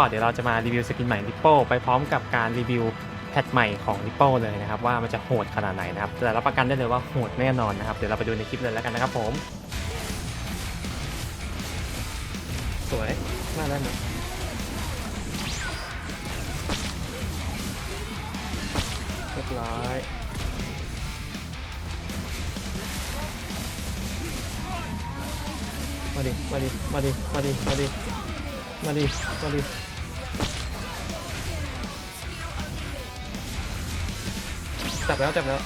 ก็เดี๋ยวเราจะมารีวิวสกินใหม่ Ripple ไปพร้อมกับการรีวิวแพทใหม่ของ Ripple เลยนะครับว่ามันจะโหดขนาดไหนนะครับแต่รับประกันได้เลยว่าโหดแน่นอนนะครับเดี๋ยวเราไปดูในคลิปเลยแล้วกันนะครับผม สวยน่าได้ไหมเรียบร้อยมาดิมาดิมาดิมาดิมาดิมาดิมาดิ จับแล้วจับแล้ว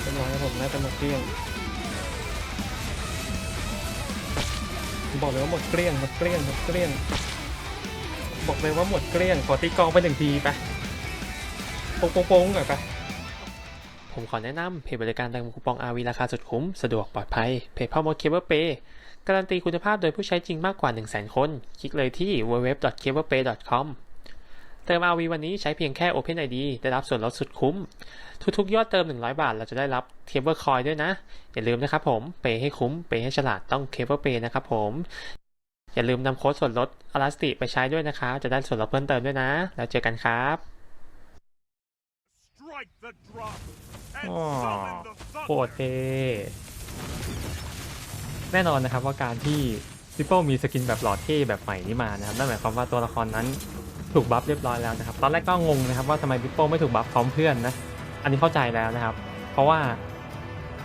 เรียบร้อยครับผมน่าจะหมดเกลี้ยงบอกเลยว่าหมดเกลี้ยงหมดเกลี้ยงหมดเกลี้ยง บอกเลยว่าหมดเกลี้ยงขอตีกองไปหนึ่งทีไปโป้งโป้งหน่อยไปผมขอแนะนำเพจบริการเติมคูปอง RV ราคาสุดคุ้ม สะดวกปลอดภัย เพจพ่อมดเคเบิลเปย์การันตีคุณภาพโดยผู้ใช้จริงมากกว่า 100,000 คน คลิกเลยที่ www.cablepay.com เติม RV วันนี้ใช้เพียงแค่ OpenID ได้รับส่วนลดสุดคุ้ม ทุกๆ ยอดเติม 100 บาท เราจะได้รับเคเบิลคอยด้วยนะ อย่าลืมนะครับผม เปย์ให้คุ้ม เปย์ให้ฉลาดต้องเคเบิลเปย์นะครับผม อย่าลืมนำโค้ดส่วนลดอลาสติไปใช้ด้วยนะครับ จะได้ส่วนลดเพิ่มเติมด้วยนะ แล้วเจอกันครับ Strike the drum and อ๋อ summon the โค thunder. ตรเท่แน่นอนนะครับว่าการที่ซิปเปิลมีสกินแบบหลอดเท่แบบใหม่นี้มานะครับนั่นหมายความว่าตัวละครนั้น ถูกบัฟเรียบร้อยแล้วนะครับ ตอนแรกก็งงนะครับว่าทำไมซิปเปิลไม่ถูกบัฟพร้อมเพื่อนนะ อันนี้เข้าใจแล้วนะครับ เพราะว่า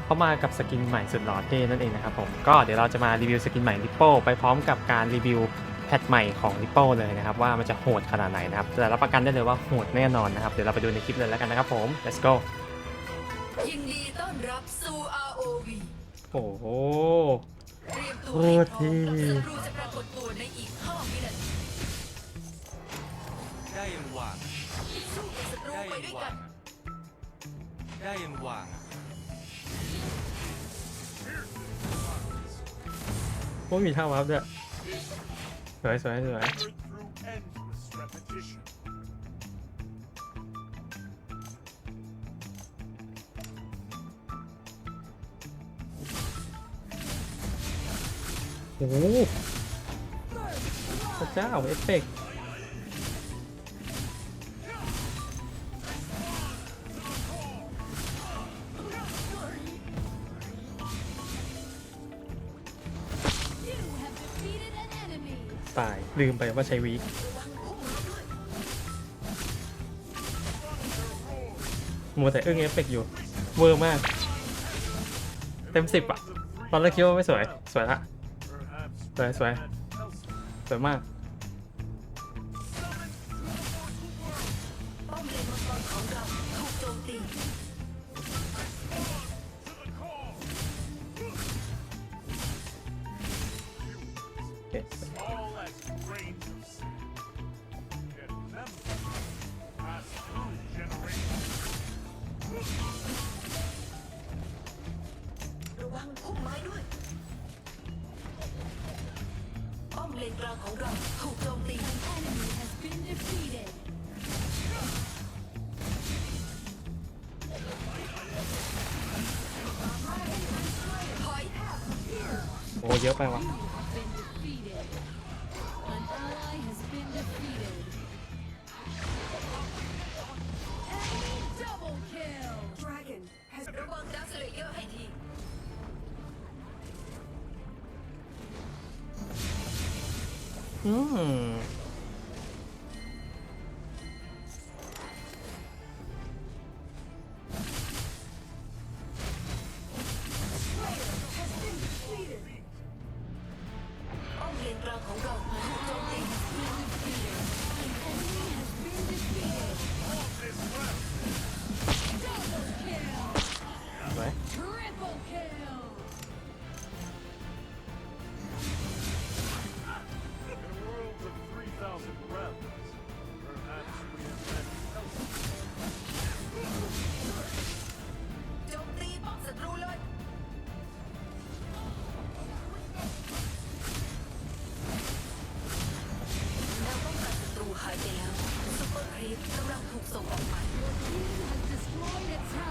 เขามากับสกินใหม่สุดหล่อเท่นั่นเองนะครับผม ก็เดี๋ยวเราจะมารีวิวสกินใหม่ Ripple ไปพร้อมกับการรีวิวแพทใหม่ของ Ripple เลยนะครับว่ามันจะโหดขนาดไหนนะครับ แต่รับประกันได้เลยว่าโหดแน่นอนนะครับ เดี๋ยวเราไปดูในคลิปเลยแล้วกันนะครับผม let's go ยินดีต้อนรับสู่ ROV โอ้โหเตรียมตัวโคให้ตรพร้อมเท่กับศัตรูจะปรากฏตัวในอีก5วินาที ได้ยังวางสู้กับศัตรูได้ไปยังด้วยวากังน ได้ยังวางพวกมีท่าวับด้วย สวยสวยสวย Through endless repetition. โอ้โหพระเจ้าเอฟเฟกต์ ตาย ลืมไปว่าใช้วีคมัวแต่อึ้งเอฟเฟกต์อยู่ เวอร์มาก เต็มสิบอะตอนแรกคิดว่าไม่สวย สวยละ สวยสวยสวยมาก ถอยโอ้เยอะไปวะ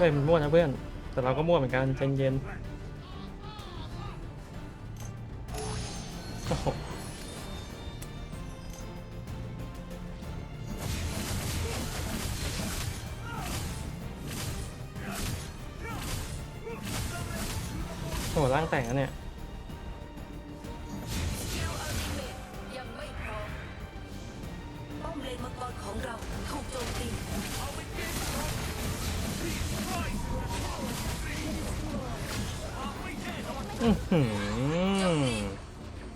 ฮ้ยมันมั่วนะเพื่อน แต่เราก็มั่วเหมือนกันใจเย็นโอ้โหโอ้โหร่างแต่งแล้วเนี่ย อือหือ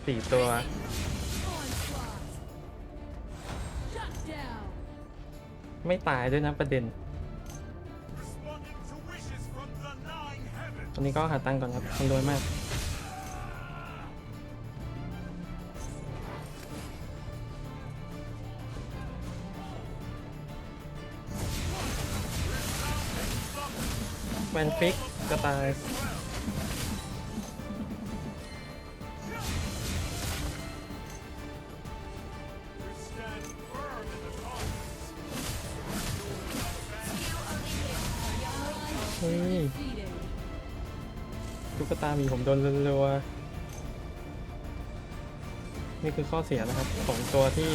สี่ตัว ไม่ตายด้วยนะประเด็น ตอนนี้ก็หาตังค์ก่อนครับคนรวยมากแวนฟิกจะตายามีผมโดนรัวๆนี่คือข้อเสียนะครับของตัวที่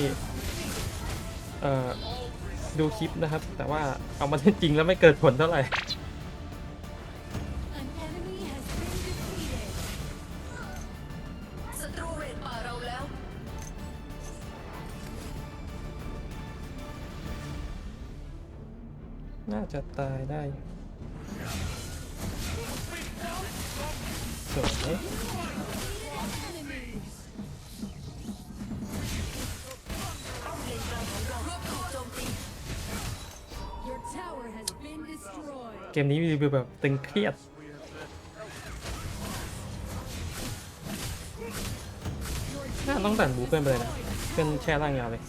เอ่อ ดูคลิปนะครับ แต่ว่าเอามาเล่นจริงแล้วไม่เกิดผลเท่าไหร่น่าจะตายได้ เกมนี้มีแบบตึงเครียด น่าต้องตัดบูเพื่อนไปเลยนะ เพื่อนแช่ร่างยาวเลย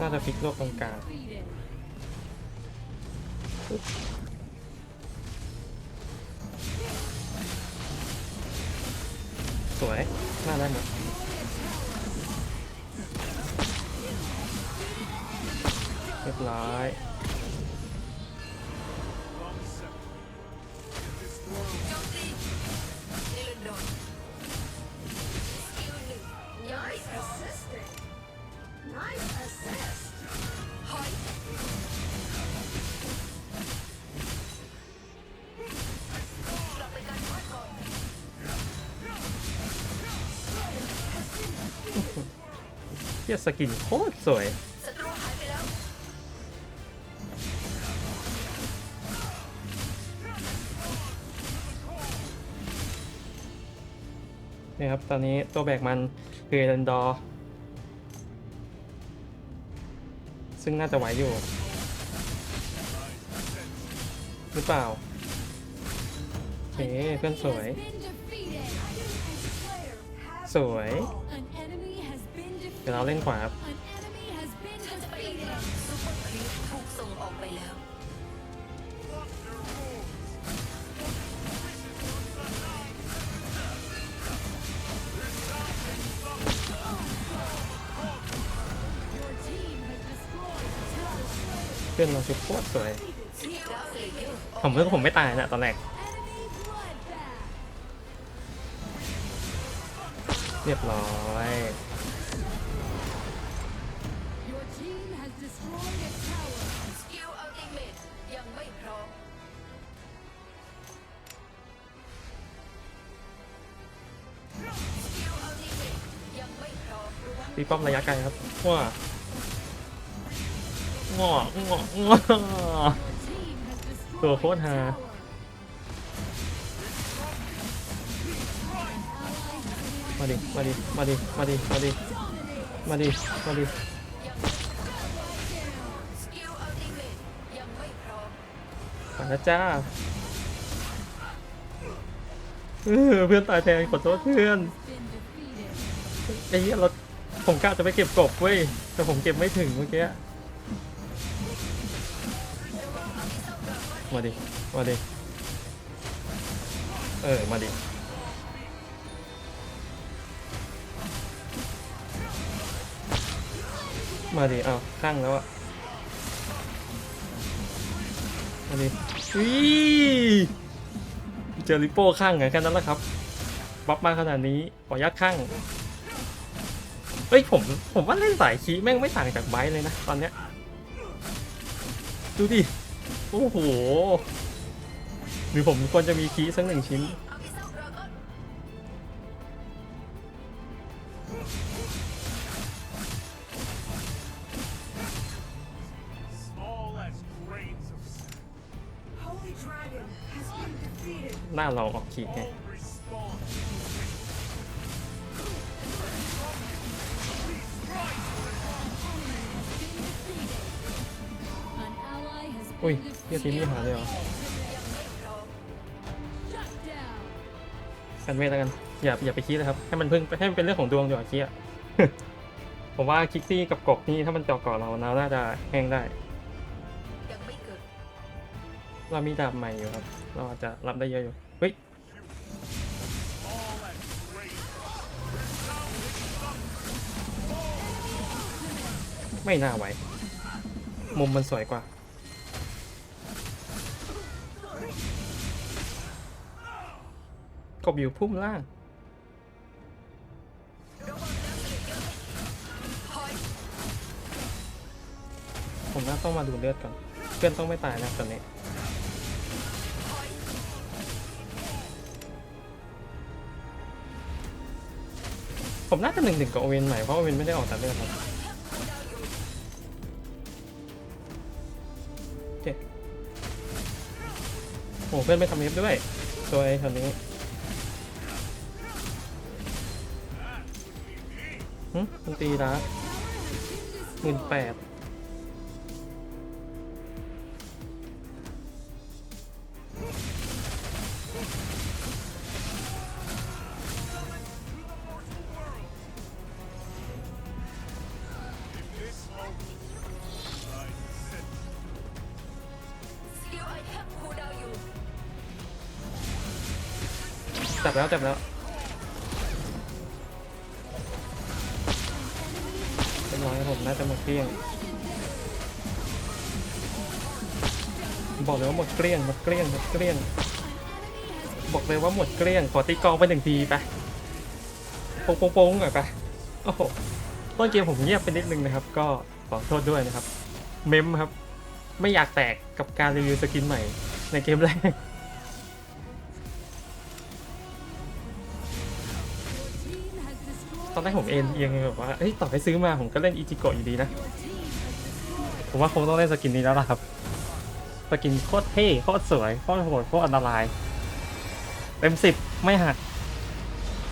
น่าจะฟิกโลกตรงกลาง เทียสกินโคตรสวยนี่ครับ ตอนนี้ตัวแบกมันคือเรนดอร์ซึ่งน่าจะไหวอยู่ หรือเปล่าโอเคเพื่อนสวย สวย เดี๋ยวเราเล่นขวาครับเปเปอร์ครีปถูกส่งออกไปแล้ว Your team has destroyed a tower. เพื่อนเราชุดโคตรสวยที่ดาวเลเยอร์ผมว่าผมไม่ตายนะตอนแรก เรียบร้อย ตีป้อมระยะไกลครับว้าง้อง้อง้อ Team has destroyed ตัวโคตรฮา a tower. มาดิ มาดิ มาดิ มาดิ มาดิ มาดิ มาดิสกิลอัลติเมทยังไม่พร้อมมาแล้วจ้าเออเพื่อนตายแทนขอโทษเพื่อน Been defeated. ไอ้เหี้ยเรา ผมกะจะไปเก็บกบเว้ย แต่ผมเก็บไม่ถึงเมื่อกี้มาดิ มาดิ เออ มาดิ มาดิ เอาข้างแล้วอะอันนี้อุ้ยเจอริโป้ข้างไงแค่นั้นแหละครับ บัฟมาขนาดนี้ขอยัดข้าง เฮ้ยผมผมว่าเล่นสายคีแม่งไม่ต่างจากไบเลยนะตอนเนี้ยดูดิโอ้โหหรือผมควรจะมีคีสักหนึ่งชิ้น หน้าเราออกขีดไง ย been เฮียทีมี่หาเลยเหรอกันเวทแล้วกัน อย่าอย่าไปคิดนะครับ ให้มันพิ่งให้มันเป็นเรื่องของดวงดีกว่าคิดอะผมว่าคิกซี่กับกบนี่ถ้ามันเจาะก่อนเราเราน่าจะแห้งได้ยังไม่เกิดเรามีดาบใหม่อยู่ครับ เราอาจจะรับได้เยอะอยู่ เฮ้ยไม่น่าไหว มุมมันสวยกว่า กบอยู่พุ่มล่าง ผมน่าต้องมาดูเลือดก่อนเพื่อนต้องไม่ตายนะตอนนี้ผมน่าจะหนึ่งหนึ่งกับโอเวนใหม่เพราะโอเวนไม่ได้ออกแต่เลือดครับโอ้เพื่อนไม่ทำเอฟด้วยตัวไอ้แถวนี้ หึมันตีละหมื่นแปดจับแล้วจับแล้ว ผมน่าจะหมดเกลี้ยง บอกเลยว่าหมดเกลี้ยงหมดเกลี้ยงหมดเกลี้ยง บอกเลยว่าหมดเกลี้ยงขอตีกองไปหนึ่งทีไปโป้งโป้งหน่อยไปโอ้โหต้นเกมผมเงียบไปนิดนึงนะครับ ก็ขอโทษด้วยนะครับ เมมครับ ไม่อยากแตกกับการรีวิวสกินใหม่ในเกมแรก ตอนแรกผมเอ็นเอียงแบบว่าเฮ้ยต่อให้ซื้อมาผมก็เล่นอิจิโกะอยู่ดีนะ ผมว่าคงต้องเล่นสกินนี้แล้วล่ะครับ สกินโคตรเท่โคตรสวยโคตรโหดโคตรอันตราย เต็มสิบไม่หัก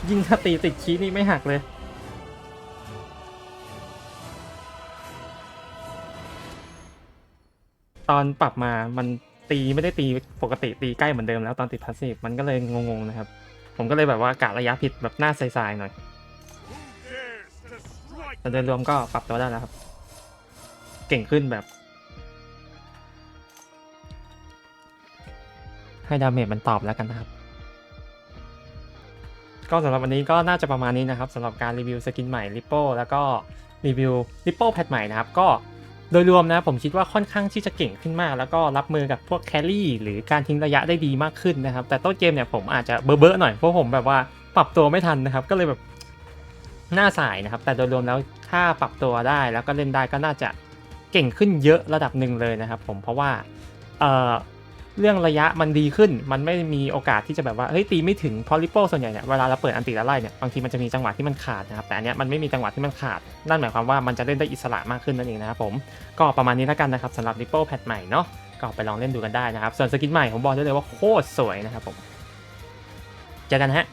ยิ่งถ้าตีติดคีย์นี่ไม่หักเลยตอนปรับมามันตีไม่ได้ตีปกติตีใกล้เหมือนเดิมแล้วตอนติดพาสซีฟมันก็เลยงงๆนะครับ ผมก็เลยแบบว่ากะระยะผิดแบบหน้าใสๆหน่อย แต่โดยรวมก็ปรับตัวได้แล้วครับ เก่งขึ้นแบบ ให้ดาเมจมันตอบแล้วกันนะครับ ก็สำหรับวันนี้ก็น่าจะประมาณนี้นะครับสำหรับการรีวิวสกินใหม่ริปโป้แล้วก็รีวิวริปโป้แพทใหม่นะครับ ก็โดยรวมนะผมคิดว่าค่อนข้างที่จะเก่งขึ้นมาก แล้วก็รับมือกับพวกแครี่หรือการทิ้งระยะได้ดีมากขึ้นนะครับ แต่ต้นเกมเนี่ยผมอาจจะเบอร์ๆหน่อยเพราะผมแบบว่าปรับตัวไม่ทันนะครับ ก็เลยแบบ หน้าสายนะครับ แต่โดยรวมแล้วถ้าปรับตัวได้แล้วก็เล่นได้ก็น่าจะเก่งขึ้นเยอะระดับหนึ่งเลยนะครับผมเพราะว่าเอ่อเรื่องระยะมันดีขึ้น มันไม่มีโอกาสที่จะแบบว่า เฮ้ย ตีไม่ถึงพอลิโปส่วนใหญ่เนี่ย เวลาเราเปิดอันติแล้วไล่เนี่ย บางทีมันจะมีจังหวะที่มันขาดนะครับ แต่อันเนี้ยมันไม่มีจังหวะที่มันขาด นั่นหมายความว่ามันจะเล่นได้อิสระมากขึ้นนั่นเองนะครับผม ก็ประมาณนี้แล้วกันนะครับสำหรับริปโป้แพทใหม่เนาะ ก็ไปลองเล่นดูกันได้นะครับ ส่วนสกินใหม่ผมบอกได้เลยว่าโคตรสวยนะครับผม เจอกันฮะ